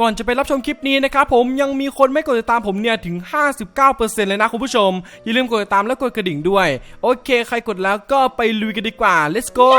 ก่อนจะไปรับชมคลิปนี้นะครับผมยังมีคนไม่กดติดตามผมเนี่ยถึง 59%เลยนะคุณผู้ชม อย่าลืมกดติดตามและกดกระดิ่งด้วย โอเค ใครกดแล้วก็ไปลุยกันดีกว่า let's go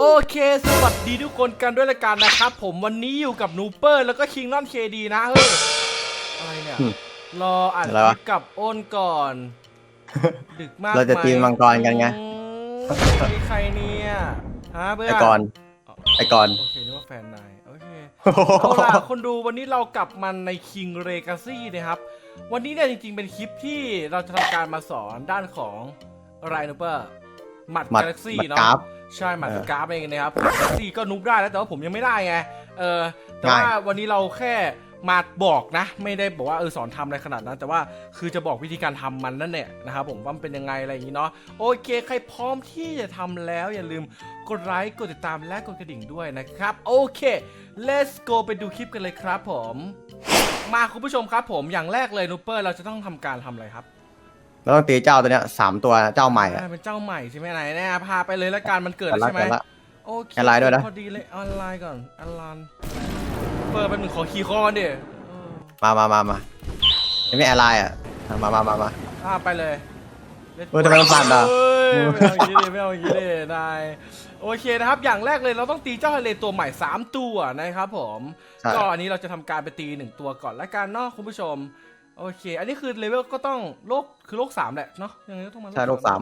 โอเค สวัสดีทุกคนกันด้วยละกันนะครับผมวันนี้อยู่กับนูเปอร์แล้วก็คิงนอนเคดีนะเฮ้ยอะไรเนี่ยอืมรออ่านอะไรควะลิปกับโอนก่อน ดึกมากเราจะไหตีมังกรกันไงอืมมีใครเนี่ยฮะเพื่อนไอก่อนไอก่อนโอเคนึกว่าแฟนนายโอ เคเอาล่ะคนดูวันนี้เรากลับมันใน King Legacy นะครับ วันนี้เนี่ยจริงๆ เป็นคลิปที่เราจะทำการมาสอนด้านของไรนูเปอร์หมัดหมัดกาแล็กซี่หมัดเนาะกราฟใช่หมัดเออกราฟเองนะครับกาแล็กซี่ก็นุบได้แล้วแต่ว่าผมยังไม่ได้ไงเออแต่ว่าง่ายวันนี้เราแค่ มาบอกนะ ไม่ได้บอกว่าเออสอนทำอะไรขนาดนั้น แต่ว่าคือจะบอกวิธีการทำมันนั่นแหละนะครับผมว่ามันเป็นยังไงอะไรอย่างนี้เนาะโอเค ใครพร้อมที่จะทำแล้วอย่าลืมกดไลค์กดติดตามและกดกระดิ่งด้วยนะครับ โอเค let's go ไปดูคลิปกันเลยครับผม มาคุณผู้ชมครับผมอย่างแรกเลยนูเปอร์เราจะต้องทำการทำอะไรครับเราต้องตีเจ้าตัวเนี้ยสามตัวเจ้าใหม่อะอ่าเป็นเจ้าใหม่ใช่ไหมไหนแน่พาไปเลยละกันมันเกิดแต่แล้วละใช่ไหมแต่ละโอเคออนไลน์ด้วยนะพอดีเลยออนไลน์ก่อนออนไลน์ เปิดเป็นหนึ่งขอคีย์คอนดิเออมามามามายังไม่อะไรอะ มามามามาอ่าไปเลย Let's เฮ้ยทำไมมันสั่นอะเฮ้ยไม่เอาอย่างนี้เลยไม่เอาอย่างนี้เลยนายโอเคนะครับ อย่างแรกเลยเราต้องตีเจ้าทะเลตัวใหม่ 3 ตัวนะครับผมใช่ ก็อันนี้เราจะทำการไปตีหนึ่งตัวก่อนละกันเนาะคุณผู้ชม โอเค อันนี้คือเลเวลก็ต้องโลกคือโลกสามแหละเนาะยังไงก็ต้องมาใช่โลกสาม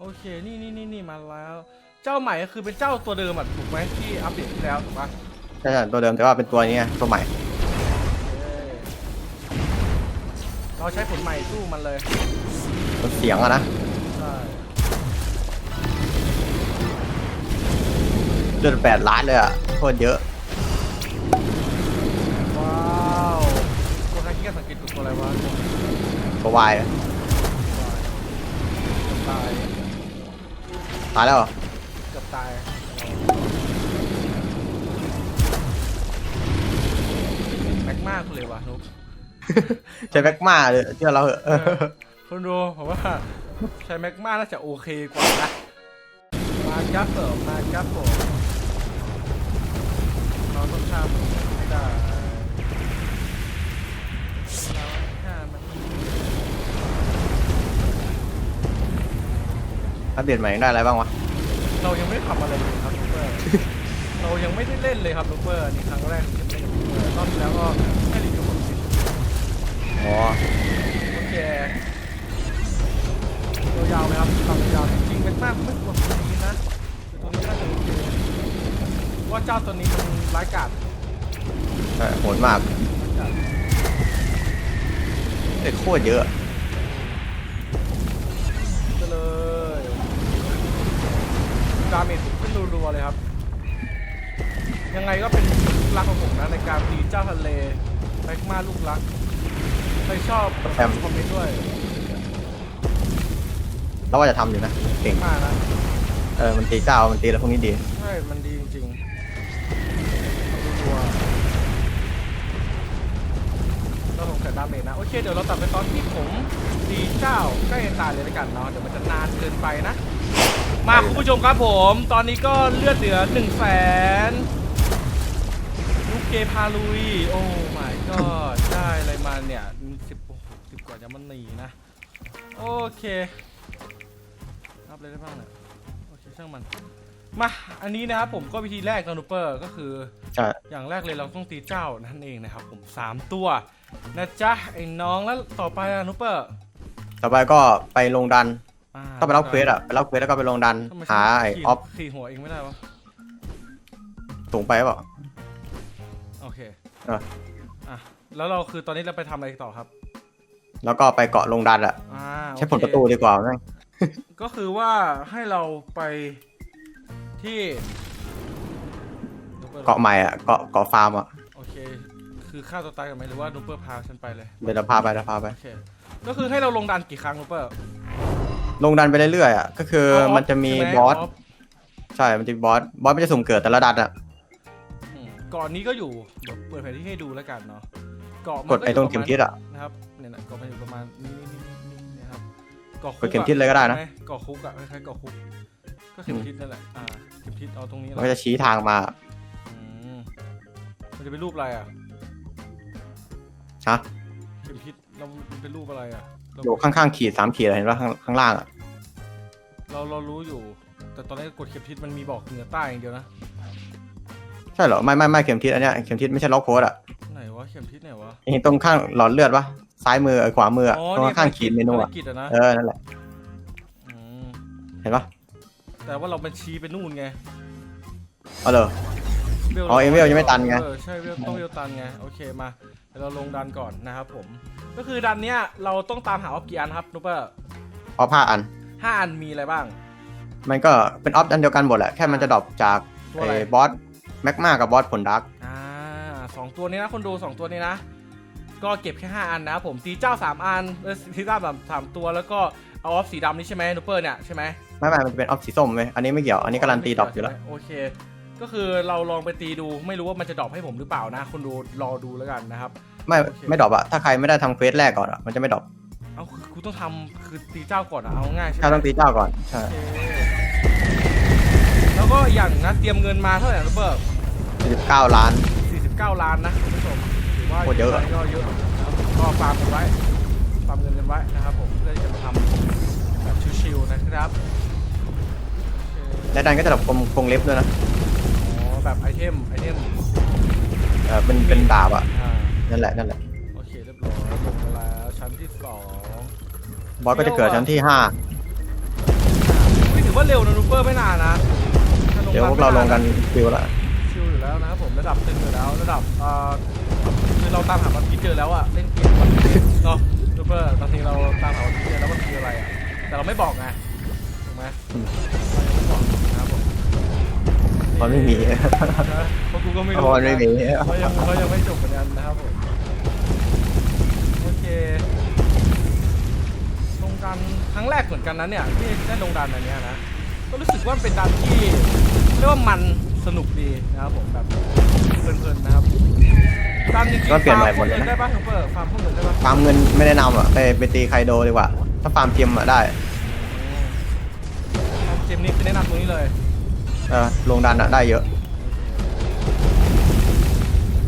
โอเค นี่นี่นี่นี่มาแล้ว เจ้าใหม่ก็คือเป็นเจ้าตัวเดิมอะถูกไหมที่อัปเดตที่แล้วถูกปะใช่ใช่ตัวเดิมแต่ว่าเป็นตัวนี้ไงตัวใหม่เอ้ยเราใช้ผลใหม่สู้มันเลยตัวเสียงอะนะใช่เดือนแปดล้านเลยอะโคตรเยอะ ว้าวตัวใครที่แกสังเกตตัวอะไรวะตัววายอะตายตายแล้วเหรอเกือบตาย ม็กมากเลยวะนุ๊กใช้แบ็กมาเลยเชื่อเราเหอะคุณดูผมว่าใช้แม็กมาน่าจะโอเคกว่านะมาครับเออมาครับผมเราต้องข้ามไม่ได้เราข้ามมันอัปเดตใหม่ได้อะไรบ้างวะ เรายังไม่ได้ทำอะไรเลยครับลูกเปอร์ เรายังไม่ได้เล่นเลยครับลูกเปอร์นี่ครั้งแรกที่เล่นลูกเปอ รอบที่แล้วก็ให้รีวิวผมสิอ๋อโอเคยาวๆไหมครับทำยาวจริงๆเป็นมากไม่ควรตรงนี้นะตรงนี้น่าจะโอเคว่าเจ้าตัวนี้มันร้ายกาจใช่โหดมากร้ายกาจเด็ดโคตรเยอะไปเลยดาเมจขึ้นรัวๆเลยครับ ยังไงก็เป็น รักของผมนะในการตีเจ้าทะเลแม็กมาลูกรักใครชอบแอมคอมเมนต์ด้วยเราว่าจะทำอยู่นะเก่งมากนะเออมันตีเจ้ามันตีแล้วพวกนี้ดีใช่มันดีจริงๆเอารัวๆเราสงสัยดาเมจนะ โอเค เดี๋ยวเราตัดไปตอนที่ผมตีเจ้าใกล้จะตายเลยแล้วกันเนาะเดี๋ยวมันจะนานเกินไปนะ มาคุณผู้ชมครับผม ตอนนี้ก็เลือดเหลือหนึ่งแสนลูกเก พาลุย โอ้ my god ได้อะไรมาเนี่ยสิบโอ้โหสิบกว่าจะมันหนีนะ โอเครับเลยได้บ้างเนี่ยโอเคช่างมัน มา อันนี้นะครับผมก็วิธีแรกนะนูเปอร์ก็คือ ใช่ อย่างแรกเลยเราต้องตีเจ้านั่นเองนะครับผมสามตัวนะจ๊ะไอ้น้องแล้วต่อไปอะนูเปอร์ต่อไปก็ไปลงดันาต้องไปรับเควสอะไปรับเควสแล้วก็ไปลงดันทำไมหาไอขี่ออฟขี่หัวเองไม่ได้วะสูงไปเปล่า โอเคอะ อะแล้วเราคือตอนนี้เราไปทำอะไรต่อครับแล้วก็ไปเกาะลงดันอะอ่าใช้ผลโอเคประตูดีกว่าแม่งก็คือว่าให้เราไปที่นูปอร์เกาะใหม่อะเกาะเกาะฟาร์มอะโอเค คือฆ่าตัวตายกันไหมหรือว่านูเปอร์พาฉันไปเลยเดี๋ยวเราพาไปเราพาไป โอเคก็คือให้เราลงดันกี่ครั้งนูเปอร์ลงดันไปเรื่อยๆอะก็คือมันจะมีใช่ไหบอสฟใช่มันจะมีบอสบอสมันจะสุ่มเกิดแต่ละดันอะอืม ก่อนนี้ก็อยู่เดี๋ยวเปิดแผนที่ให้ดูแล้วกันเนาะเกาะมันกดไอ้ตรงยู่เข็มปะาณทิศอะ นะครับเนี่ยนะเกาะมันอยู่ประมาณนี้นี่นี่นี่นี่นะครับเกาะคุกดเข็มทิศเลยก็ได้นะใช่หมเกาะคุกอะคล้ายๆเกาะคุก ก็เข็มทิศนั่นแหละอ่าเข็มทิศเอาตรงนี้แหมันละก็จะชี้ทางมาอืมมันจะเป็นรูปอะไรอะฮะเข็มทิศเรามันเป็นรูปอะไรอะเราอยู่ข้างๆขีดสามขีดอะไรเห็นปะข้างข้างล่างอะเราเรารู้อยู่ แต่ตอนแรกกดเข็มทิศมันมีบอกเหนือใต้อย่างเดียวนะ ใช่เหรอไม่ไม่ไม่เข็มทิศอันเนี้ยเข็มทิศไม่ใช่ล็อกโค้ดอะไหนวะเข็มทิศไหนวะเห็นตรงข้างหลอดเลือดปะซ้ายมือเออขวามืออะตรงข้างๆขีดเมนูภารอะกิจอะนะเออนั่นแหละมเห็นปะแต่ว่าเราเป็นชี้ไปนู่นไงเอาเลยวอ๋อเอเวลยังไม่ตันไง เออใช่เวลต้องเวลตันไงโอเคมาเดี๋ยวเราลงดันก่อนนะครับผม ก็คือดันเนี้ยเราต้องตามหาออฟกี่อันครับนุ๊ปเปอร์ออฟห้าอัน ห้าอันมีอะไรบ้าง มันก็เป็นออฟอันเดียวกันหมดแหละแค่มันจะดรอปจากตัวอะไร ไอ้บอส แม็กมากับบอสผลดักอ่าสองตัวนี้นะคนดูสองตัวนี้นะ ก็เก็บแค่ 5 อันนะครับผมตีเจ้า 3 อันเออตีเจ้าแบบสามตัวแล้วก็เอาออฟสีดำนี่ใช่ไหมนูเปอร์เนี่ยใช่ไหมไม่ไม่มันจะเป็นออฟสีส้มเว้ยอันนี้ไม่เกี่ยว อันนี้การันตีดรอปอยู่แล้ว โอเค ก็คือเราลองไปตีดูไม่รู้ว่ามันจะดรอปให้ผมหรือเปล่านะ คนดูรอดูแล้วกันนะครับ ไม่โอเคไม่ดรอปอะถ้าใครไม่ได้ทำเควสแรกก่อนอะมันจะไม่ดรอปเอาคือกูต้องทำคือตีเจ้าก่อนอะเอาง่ายใช่ไหมถ้าต้องตีเจ้าก่อนใช่โอเค แล้วก็อย่างนะเตรียมเงินมาเท่าไหร่นูเปอร์49 ล้าน 49 ล้านนะคุณผู้ชมถือว่าโคตรเยอะ ก็เยอะนะครับก็ฟาร์มกันไว้ฟาร์มเงินกันไว้นะครับผมเพื่อที่จะมาทำแบบชิวๆนะครับโอเคและดันก็จะดรอปกรงกรงเล็บด้วยนะอ๋อแบบไอเทมไอเทมเออเป็นเป็นดาบอะอ่านั่นแหละนั่นแหละโอเคเรียบร้อยลงมาแล้วชั้นที่สองบอสก็จะเกิดชั้นที่ไม่ถือว่าเร็วนะนูเปอร์ไม่นานนะถ้5เดี๋ยวพวกเราลงกันฟิวละชิวอยู่แล้วนะครับผมระดับตึงอยู่แล้วระดับเอ่อคือเราตามหาวันพีชเจอแล้วอะเล่นเกมวันพีชเนาะนูเปอร์บางทีเราตามหาวันพีชเจอแล้วมันคืออะไรอะแต่เราไม่บอกไงถูกไหมเรายังไม่บอกนะครับผมมันไม่มี นะเพราะกูก็ไม่เพรู้ราะมันไม่มี เขายังเขายังไม่จบเหมือนกันนะครับผมโอเคลงดันครั้งแรกเหมือนกันนะเนี่ยที่ได้ลงดันอันเนี้ยนะก็รู้สึกว่ามันเป็นดันที่ เรียกว่ามันสนุกดีนะครับผมแบบเพลินๆนะครับดันจริงๆก็เปลี่ยนใหม่หมดเลยนะ ฟาร์พวกงิได้ป่ะเปอร์ฟาร์มพวกเงินได้ป่ะฟาร์มเงินไม่แนะนำอะไปไปตีไคโดดีกว่า ถ้าฟาร์มเทียมอะได้ฟาร์มเจมนี้คือแนะนำตรงนี้เลย เออลงดันอะได้เยอะ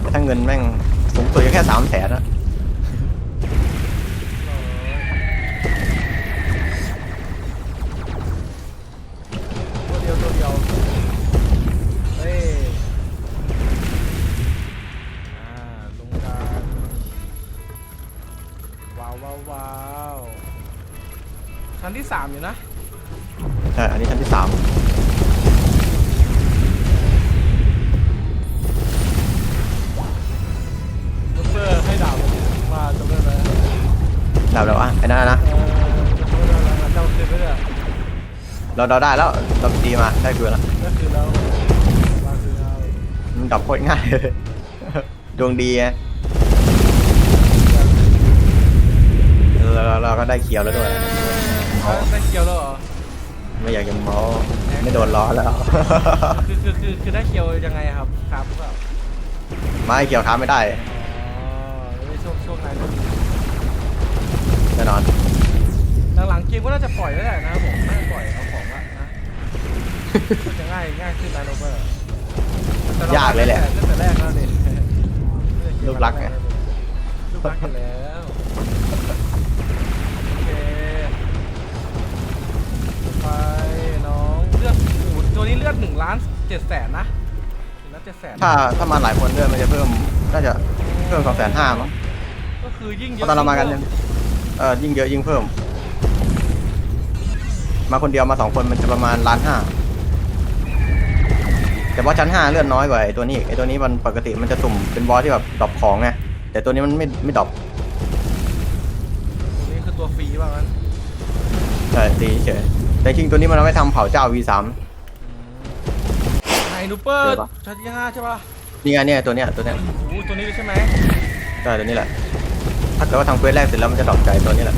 แต่ถ้าเงินแม่งสูงสุดก็แค่สามแสนอะ ที่สามอยู่นะ ใช่ อันนี้ชั้นที่สามลูเปอร์ให้ดาบผมมาจำได้ไหมดาบแล้วอะไอ้นั่นอะนะ เออจำได้แล้วนะจำได้ไหมเนี่ยเราเราได้แล้วเราตีมาได้คืนละนั่นคือแล้วมาคือแล้วมันดับโคตรง่ายเลยดวงดีไงเราเราเราก็ได้เขียวแล้วด้วยเอาได้เคียวแล้วเหรอ ไม่อยากจะเมาไม่โดนล้อแล้ว คือคือคือคือได้เคียวยังไงอะครับครับหรือเปล่าไม่เขียวค้าไม่ได้อ๋อไม่ช่วงช่วงนั้นก็มีแน่นอน หลังๆเกมก็น่าจะปล่อยแล้วแหละนะครับผมน่าจะปล่อยเอาของละนะก็จะง่ายง่ายขึ้นนะโรเบอร์แต่รยากเลยแหละตั้งแต่แรกแล้วเนี่ยลูกรักไง ลูกรักอยู่แล้ว เจ็ดแสนนะถึงล้านเจ็ดแสนถ้าถ้ามาหลายคนด้วยมันจะเพิ่มน่าจะเพิ่มสองแสนห้ามั้งก็คือยิ่งเพเยอะราะตอนเรามากันเนี่ยเออยิ่งเยอะยิ่งเพิ่ม มาคนเดียวมาสองคนมันจะประมาณล้านห้าแต่บอสชั้นห้าเลื่อนน้อยกว่าไอ้ตัวนี้อีกไอ้ตัวนี้มันปกติมันจะสุ่มเป็นบอสที่แบบดรอปของไงแต่ตัวนี้มันไม่ไม่ดรอปตัวนี้คือตัวฟรีว่างั้น ใช่ตีเฉยแต่จริงตัวนี้มันเอาไว้ทำเผาเจ้า V3 ไฮ นูเปอร์เจอปะชั้นที่ห้าใช่ป่ะนี่ไงเนี่ยตัวเนี้ยตัวเนี้ยโอ้โหตัวนี้เลยใช่ไหมใช่ตัวนี้แหละ ถ้าเกิดว่าทำเควสแรกเสร็จแล้วมันจะดรอปใจตัวนี้แหละ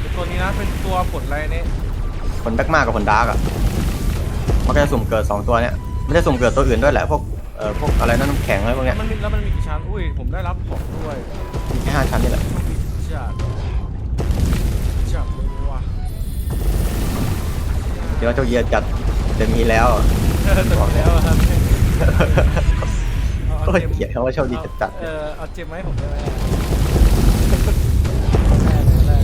เป็นตัวนี้นะเป็นตัวผลอะไรเนี่ยผลแบ็กมากกับผลดาร์กอะมันก็จะสุ่มเกิดสองตัวเนี้ยมันจะสุ่มเกิดตัวอื่นด้วยแหละพวกเอ่อพวกอะไรนั่นน้ำแข็งอะไรพวกเนี้ยมันมีแล้วมันมีกี่ชั้นอุ้ยผมได้รับของด้วยมีแค่ห้าชั้นนี่แหละจัดจับเลยว่ะเดี๋ยวเจ้าเยียจัด จะมีแล้วเออแต่มีแล้วอะครับเอาเอาโอ้ยเจมเกลียดคำว่าโชคดีจัดเออเอาเจมไหมาให้ผมได้ไหมแรกเลยแรกเลย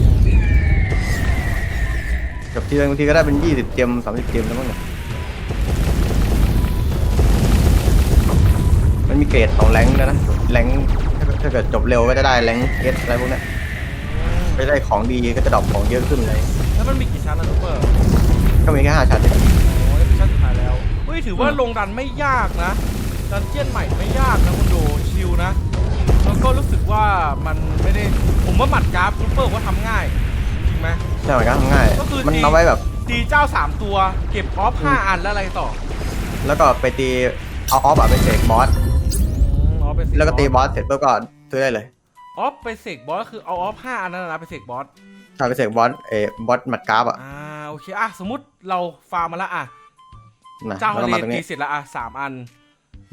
ๆกับทีบางทีก็ได้เป็น 20 เจม30 เจมแล้วมั้งเนี่ยมันมีเกรดของแรงค์ด้วยนะแรงค์ถ้าเกิดถ้าเกิดจบเร็วก็จะได้แรงเอสอะไรพวกเนี้ยไปได้ของดีก็จะดรอปของเยอะขึ้นเลย แล้วมันมีกี่ชั้นนะซูเปอร์ก็มีแค่5ชั้นเอง ถือว่าลงดันไม่ยากนะ ดันเจียนใหม่ไม่ยากนะคุณดูชิลนะ แล้วก็รู้สึกว่ามันไม่ได้ ผมว่าหมัดกราฟซูเปอร์ว่าทำง่าย จริงไหมใช่เหมือนกันทำง่าย ก็คือมันตีเอาไว้แบบตีเจ้า 3 ตัวเก็บออฟ5อันแล้วอะไรต่อ แล้วก็ไปตีเอาออฟอะไปเสกบอสออฟไปเสแล้วก็ตีบอสเสร็จปุ๊บก็ซื้อได้เลยออฟไปเสกบอสก็คือเอาออฟ5อันนั้นนะไปเสกบอสถ้าไปเสกบอสเออบอสหมัดกราฟอะอ่าโอเคอะสมมติเราฟาร์มมาแล้วอะนะ เจ้าแล้วทะก็เลมาตรงตีนี้เสร็จแล้วอะสามอัน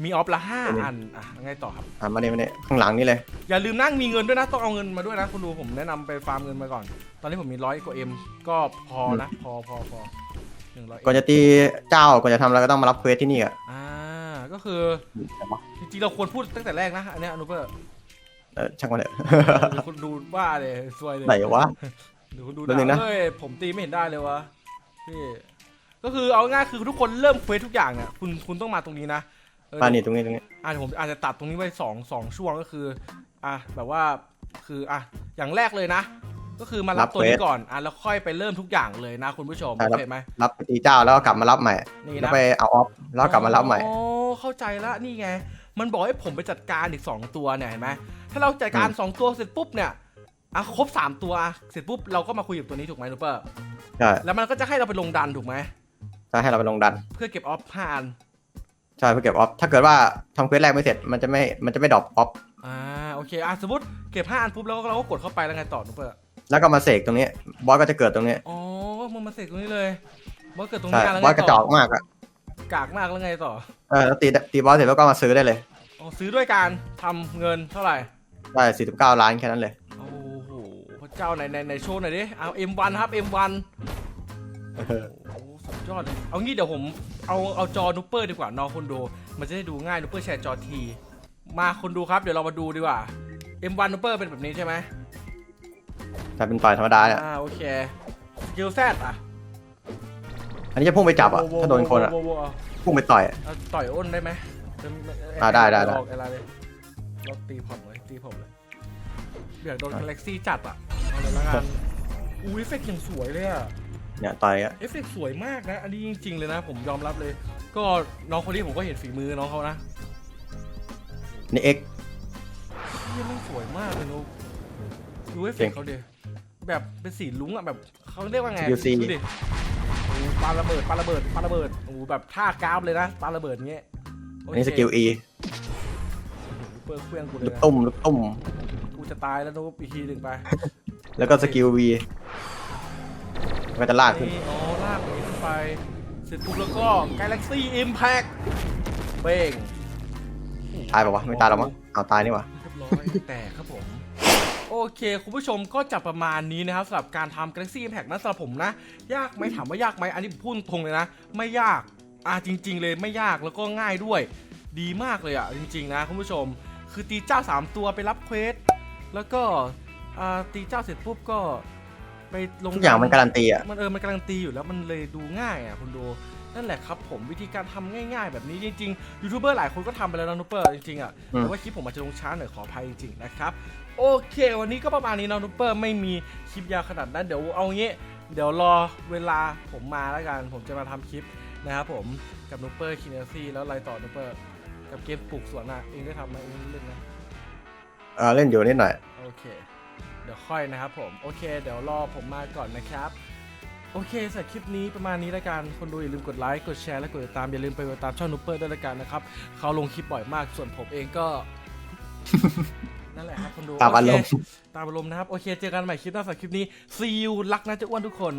มีออฟละห้าอันนี้อันอะยังไงต่อครับอะมาเนี่ยมาเนี่ยข้างหลังนี่เลย อย่าลืมนั่งมีเงินด้วยนะ ต้องเอาเงินมาด้วยนะ คุณดูผมแนะนำไปฟาร์มเงินมาก่อน ตอนนี้ผมมีร้อยกว่าเอ็มก็พอนะ พอพอพอหนึ่งร้อยก่อนจะตีเจ้าก่อนจะทำอะไรก็ต้องมารับเควสที่นี่อะอ่าก็คือจริงๆเราควรพูดตั้งแต่แรกนะอันเนี้ยอนุเปอร์เออช่างมันเถอะเดี๋ยวคุณดูว่าเลยซวยเลยไหนวะเดี๋ยวคุณดูแป๊บนึงนะเฮ้ยผมตีไม่เห็นได้เลยวะพี่ ก็คือเอาง่ายๆคือทุกคนเริ่มเควสทุกอย่างเนี่ยคุณคุณต้องมาตรงนี้นะเออมานี่ตรงนี้ตรงนี้อะเดี๋ยวผมอาจจะตัดตรงนี้ไว้สองสองช่วงก็คืออะแบบว่าคืออะอย่างแรกเลยนะ ก็คือมารับตัวนี้ก่อนอะแล้วค่อยไปเริ่มทุกอย่างเลยนะคุณผู้ชมโอเคไหม รับไปตีเจ้าแล้วก็กลับมารับใหม่นี่แล้วนะไปเอาออฟแล้วก็กลับมารับใหม่ อ๋อเข้าใจละนี่ไง มันบอกให้ผมไปจัดการอีก 2 ตัวเนี่ยเห็นไหมถ้าเราจัดการ อืม 2 ตัวเสร็จปุ๊บเนี่ยอะครบ 3 ตัวอะเสร็จปุ๊บเราก็มาคุยกับตัวนี้ถูกไหมนูเปอร์ใช่แล้วมันก็จะให้เราไปลงดันถูกไหม ถ้าให้เราไปลงดัน เพื่อเก็บออฟห้าอันใช่เพื่อเก็บออฟถ้าเกิดว่าทำเควสแรกไม่เสร็จมันจะไม่มันจะไม่ดรอปออฟอ่าโอเคอะสมมติเก็บห้าอันปุ๊บแล้วเราก็กดเข้าไปแล้วไงต่อนูเปอร์แล้วก็มาเสกตรงนี้บอสก็จะเกิดตรงนี้อ๋อมันมาเสกตรงนี้เลยบอสเกิดตรงใช่นี้แล้วบอไงสกระจต่ออกมากอะกากมากแล้วไงต่อเออแล้วตีตีบอสเสร็จแล้วก็มาซื้อได้เลยอ๋อซื้อด้วยการทำเงินเท่าไหร่ ได้49ล้านแค่นั้นเลย โอ้โหพระเจ้าในในในโชว์หน่อยดิเอา M1 ครับ M1 โอ้โห สุดยอดเลย เอางี้เดี๋ยวผมเอาเอาจอนูเปอร์ดีกว่าน้องคนดู มันจะได้ดูง่ายนูเปอร์แชร์จอที มาคนดูครับเดี๋ยวเรามาดูดีกว่า M1 นูเปอร์เป็นแบบนี้ใช่ไหมแต่เป็นฝ่ายธรรมดาเนี่ย อ่าโอเคสกิลแซดอะอันนี้จะพุ่งไปจับอะถ้าโดนคนอะโว้โว้โว้โว้พุ่งไปต่อยอะ เอาต่อยอ้นได้ไหมอ่าได้ได้ได้ลอกอะไรเลยลอกตีผมเลยตีผมเลยอยากโดนกาแล็กซี่จัดอะเอาเลยละกันอุ้ยเอฟเฟกต์อย่างสวยเลยอะ เนี่ยต่อยอะเอฟเฟกต์สวยมากนะ อันนี้จริง ๆ เลยนะ ผมยอมรับเลย ก็น้องคนนี้ผมก็เห็นฝีมือน้องเขานะนี่เอ็กนี่มันสวยมากเลยนุ๊กดูเอฟเฟกต์เขาดิแบบเป็นสีลุ้งอะแบบเขาเรียกว่าไงยูซีดูดิโอ้ปาระเบิดปาระเบิดปาระเบิดโอ้แบบท่ากราฟเลยนะปาระเบิดเงี้ยอันนี้สกิล E เปิดเครื่องกูเลลูยกนะตุ้มลูกตุ้มกูจะตายแล้วนุ๊กอีกทีหนึ่งไป แล้วก็สกิล V ก็จะลากขึ้นนี่อ๋อลากอย่างนี้ขึ้นไป เสร็จปุ๊บแล้วก็ Galaxy Impact เบ้งตายป่าวะไม่ตายหรอกมั้งเอาตายนี่หวะเรียบร้อยแตกครับผม โอเคคุณผู้ชมก็จะประมาณนี้นะครับสำหรับการทำ Galaxy Impact นะสำหรับผมนะ ยากไหมถามว่ายากไหมอันนี้ผมพูดตรงเลยนะ ไม่ยากอ่าจริง ๆ เลยไม่ยากแล้วก็ง่ายด้วย ดีมากเลยอะจริง ๆ นะคุณผู้ชม คือตีเจ้า 3 ตัวไปรับเควสแล้วก็อ่าตีเจ้าเสร็จปุ๊บก็ ไปลงทุกอย่างมันการันตีอะมันเออมันการันตีอยู่แล้วมันเลยดูง่ายอะคุณดูนั่นแหละครับผมวิธีการทำง่ายๆ แบบนี้จริงๆยูทูบเบอร์หลายคนก็ทำไปแล้วนะนูเปอร์จริงๆอะอืมแต่ว่าคลิปผมอาจจะลงช้าหน่อยขออภัยจริงๆนะครับโอเค วันนี้ก็ประมาณนี้นะนูเปอร์ไม่มีคลิปยาวขนาดนั้นเดี๋ยวเอางี้เดี๋ยวรอเวลาผมมาแล้วกัน ผมจะมาทำคลิปนะครับผมกับนูเปอร์คินเนซี่แล้วอะไรต่อนูเปอร์กับเกมปลูกสวนอะเองได้ทำไหมเองเล่นไหมเออเล่นอยู่นิดหน่อยโอเคเดี๋ยวค่อยนะครับผมโอเค เดี๋ยวรอผมมาก่อนนะครับโอเคสำหรับคลิปนี้ประมาณนี้แล้วกันคนดูอย่าลืมกดไลค์กดแชร์และกดติดตามอย่าลืมไปติดตามช่องนูเปอร์ด้วยละกันนะครับเขาลงคลิปบ่อยมากส่วนผมเองก็ นั่นแหละครับคนดูตามอารมณ์ โเคตามอารมณ์นะครับ โอเค เจอกันใหม่คลิปหน้าสำหรับคลิปนี้ see you รักนะเจ้าอ้วนทุกคน